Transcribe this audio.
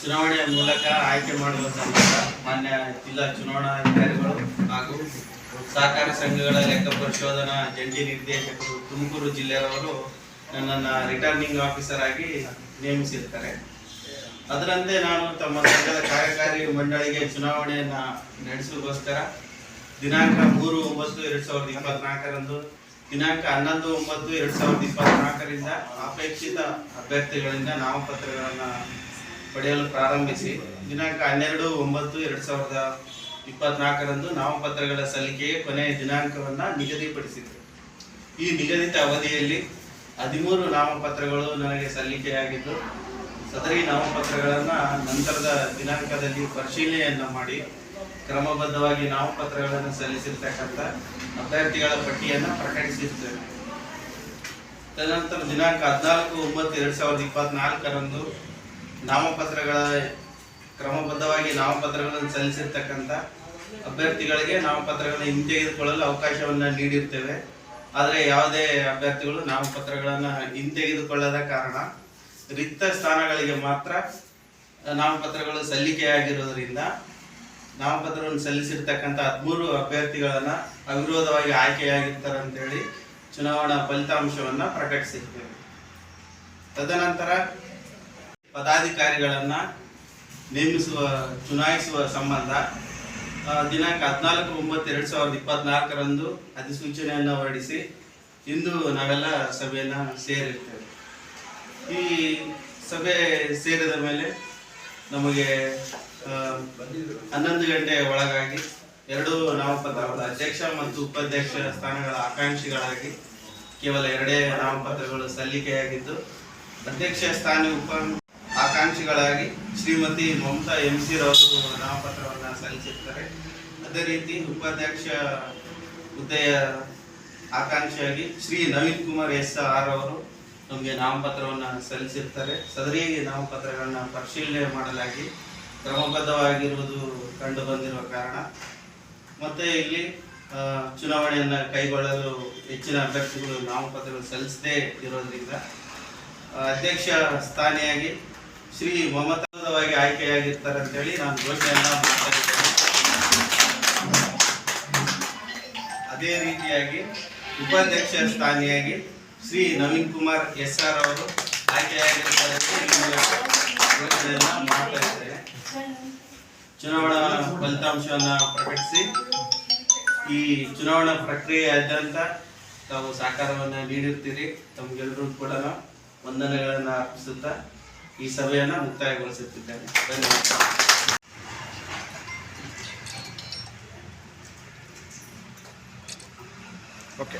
ಚುನಾವಣೆಯ ಮೂಲಕ ಆಯ್ಕೆ ಮಾಡುವ ಸಂಬಂಧ ಮಾನ್ಯ ಜಿಲ್ಲಾ ಚುನಾವಣಾಧಿಕಾರಿಗಳು ಹಾಗೂ ಸಹಕಾರ ಸಂಘಗಳ ಲೆಕ್ಕ ಪರಿಶೋಧನಾ ಜಂಟಿ ನಿರ್ದೇಶಕರು ತುಮಕೂರು ಜಿಲ್ಲೆಯವರು ನನ್ನನ್ನು ರಿಟರ್ನಿಂಗ್ ಆಫೀಸರ್ ಆಗಿ ನೇಮಿಸಿರ್ತಾರೆ. ಅದರಂತೆ ನಾನು ತಮ್ಮ ಸಂಘದ ಕಾರ್ಯಕಾರಿ ಮಂಡಳಿಗೆ ಚುನಾವಣೆಯನ್ನು ನಡೆಸೋಕ್ಕೋಸ್ಕರ ದಿನಾಂಕ ಮೂರು ಒಂಬತ್ತು ಎರಡು ಸಾವಿರದ ಇಪ್ಪತ್ನಾಲ್ಕರಂದು, ದಿನಾಂಕ ಹನ್ನೊಂದು ಒಂಬತ್ತು ಎರಡು ಸಾವಿರದ ಇಪ್ಪತ್ನಾಲ್ಕರಿಂದ ಅಪೇಕ್ಷಿತ ಅಭ್ಯರ್ಥಿಗಳಿಂದ ನಾಮಪತ್ರಗಳನ್ನ ಪಡೆಯಲು ಪ್ರಾರಂಭಿಸಿ. ದಿನಾಂಕ ಹನ್ನೆರಡು, ಒಂಬತ್ತು, ಎರಡು ಸಾವಿರದ ಇಪ್ಪತ್ನಾಲ್ಕರಂದು ನಾಮಪತ್ರಗಳ ಸಲ್ಲಿಕೆಗೆ ಕೊನೆಯ ದಿನಾಂಕವನ್ನು ನಿಗದಿಪಡಿಸಿದೆ ಈ ನಿಗದಿತ ಅವಧಿಯಲ್ಲಿ ಹದಿಮೂರು ನಾಮಪತ್ರಗಳು ನನಗೆ ಸಲ್ಲಿಕೆಯಾಗಿದ್ದು, ಸದರಿ ನಾಮಪತ್ರಗಳನ್ನು ನಂತರದ ದಿನಾಂಕದಲ್ಲಿ ಪರಿಶೀಲನೆಯನ್ನು ಮಾಡಿ, ಕ್ರಮಬದ್ಧವಾಗಿ ನಾಮಪತ್ರಗಳನ್ನು ಸಲ್ಲಿಸಿರ್ತಕ್ಕಂಥ ಅಭ್ಯರ್ಥಿಗಳ ಪಟ್ಟಿಯನ್ನು ಪ್ರಕಟಿಸಿರ್ತೇವೆ ತದನಂತರ ದಿನಾಂಕ ಹದಿನಾಲ್ಕು, ಒಂಬತ್ತು, ಎರಡು ಸಾವಿರದ ಇಪ್ಪತ್ನಾಲ್ಕರಂದು ನಾಮಪತ್ರಗಳ ಕ್ರಮಬದ್ಧವಾಗಿ ನಾಮಪತ್ರಗಳನ್ನು ಸಲ್ಲಿಸಿರ್ತಕ್ಕಂಥ ಅಭ್ಯರ್ಥಿಗಳಿಗೆ ನಾಮಪತ್ರಗಳನ್ನು ಹಿಂತೆಗೆದುಕೊಳ್ಳಲು ಅವಕಾಶವನ್ನು ನೀಡಿರ್ತೇವೆ. ಆದರೆ ಯಾವುದೇ ಅಭ್ಯರ್ಥಿಗಳು ನಾಮಪತ್ರಗಳನ್ನು ಹಿಂತೆಗೆದುಕೊಳ್ಳದ ಕಾರಣ ರಿಕ್ತ ಸ್ಥಾನಗಳಿಗೆ ಮಾತ್ರ ನಾಮಪತ್ರಗಳು ಸಲ್ಲಿಕೆಯಾಗಿರೋದ್ರಿಂದ ನಾಮಪತ್ರವನ್ನು ಸಲ್ಲಿಸಿರ್ತಕ್ಕಂಥ ಹದಿಮೂರು ಅಭ್ಯರ್ಥಿಗಳನ್ನು ಅವಿರೋಧವಾಗಿ ಆಯ್ಕೆಯಾಗಿರ್ತಾರೆ ಅಂತೇಳಿ ಚುನಾವಣಾ ಫಲಿತಾಂಶವನ್ನು ಪ್ರಕಟಿಸಿರ್ತೇವೆ. ತದನಂತರ ಪದಾಧಿಕಾರಿಗಳನ್ನ ನೇಮಿಸುವ, ಚುನಾಯಿಸುವ ಸಂಬಂಧ ದಿನಾಂಕ ಹದಿನಾಲ್ಕು ಒಂಬತ್ತು ಎರಡು ಸಾವಿರದ ಇಪ್ಪತ್ನಾಲ್ಕರಂದು ಅಧಿಸೂಚನೆಯನ್ನು ಹೊರಡಿಸಿ ಇಂದು ನಾವೆಲ್ಲ ಸಭೆಯನ್ನ ಸೇರಿರ್ತೇವೆ. ಈ ಸಭೆ ಸೇರಿದ ಮೇಲೆ ನಮಗೆ ಹನ್ನೊಂದು ಗಂಟೆ ಒಳಗಾಗಿ ಎರಡು ನಾಮಪತ್ರಗಳ ಅಧ್ಯಕ್ಷ ಮತ್ತು ಉಪಾಧ್ಯಕ್ಷ ಸ್ಥಾನಗಳ ಆಕಾಂಕ್ಷಿಗಳಾಗಿ ಕೇವಲ ಎರಡೇ ನಾಮಪತ್ರಗಳು ಸಲ್ಲಿಕೆಯಾಗಿದ್ದು, ಅಧ್ಯಕ್ಷ ಸ್ಥಾನ ಉಪ ಆಕಾಂಕ್ಷಿಗಳಾಗಿ ಶ್ರೀಮತಿ ಮಮತಾ ಎಂ ಸಿ ರವರು ನಾಮಪತ್ರವನ್ನು ಸಲ್ಲಿಸಿರ್ತಾರೆ. ಅದೇ ರೀತಿ ಉಪಾಧ್ಯಕ್ಷ ಹುದ್ದೆಯ ಆಕಾಂಕ್ಷಿಯಾಗಿ ಶ್ರೀ ನವೀನ್ ಕುಮಾರ್ ಎಸ್ ಆರ್ ಅವರು ನಮಗೆ ನಾಮಪತ್ರವನ್ನು ಸಲ್ಲಿಸಿರ್ತಾರೆ. ಸದರಿ ನಾಮಪತ್ರಗಳನ್ನು ಪರಿಶೀಲನೆ ಮಾಡಲಾಗಿ ಕ್ರಮಬದ್ಧವಾಗಿರುವುದು ಕಂಡು ಬಂದಿರುವ ಕಾರಣ. ಮತ್ತೆ ಇಲ್ಲಿ ಚುನಾವಣೆಯನ್ನ ಕೈಗೊಳ್ಳಲು ಹೆಚ್ಚಿನ ಅಭ್ಯರ್ಥಿಗಳು ನಾಮಪತ್ರಗಳು ಸಲ್ಲಿಸದೇ ಇರೋದ್ರಿಂದ ಅಧ್ಯಕ್ಷ ಸ್ಥಾನಿಯಾಗಿ ಶ್ರೀ ಮಮತವಾಗಿ ಆಯ್ಕೆಯಾಗಿರ್ತಾರೆ ಅಂತೇಳಿ ನಾನು ಘೋಷಣೆಯನ್ನ ಅದೇ ರೀತಿಯಾಗಿ ಉಪಾಧ್ಯಕ್ಷ ಸ್ಥಾನಿಯಾಗಿ ಶ್ರೀ ನವೀನ್ ಕುಮಾರ್ ಎಸ್ ಆರ್ ಅವರು ಆಯ್ಕೆಯಾಗಿರ್ತಾರೆ ಘೋಷಣೆಯನ್ನ ಮಾಡ್ತಾ ಇದ್ದೇನೆ. ಚುನಾವಣಾ ಫಲಿತಾಂಶವನ್ನು ಪ್ರಕಟಿಸಿ, ಈ ಚುನಾವಣಾ ಪ್ರಕ್ರಿಯೆಯಾದ್ಯಂತ ತಾವು ಸಹಕಾರವನ್ನು ನೀಡಿರ್ತೀರಿ. ತಮ್ಗೆಲ್ಲರೂ ಕೂಡ ವಂದನೆಗಳನ್ನು ಅರ್ಪಿಸುತ್ತಾ ಈ ಸಭೆಯನ್ನು ಮುಕ್ತಾಯಗೊಳಿಸುತ್ತಿದ್ದೇನೆ. ಧನ್ಯವಾದ ಓಕೆ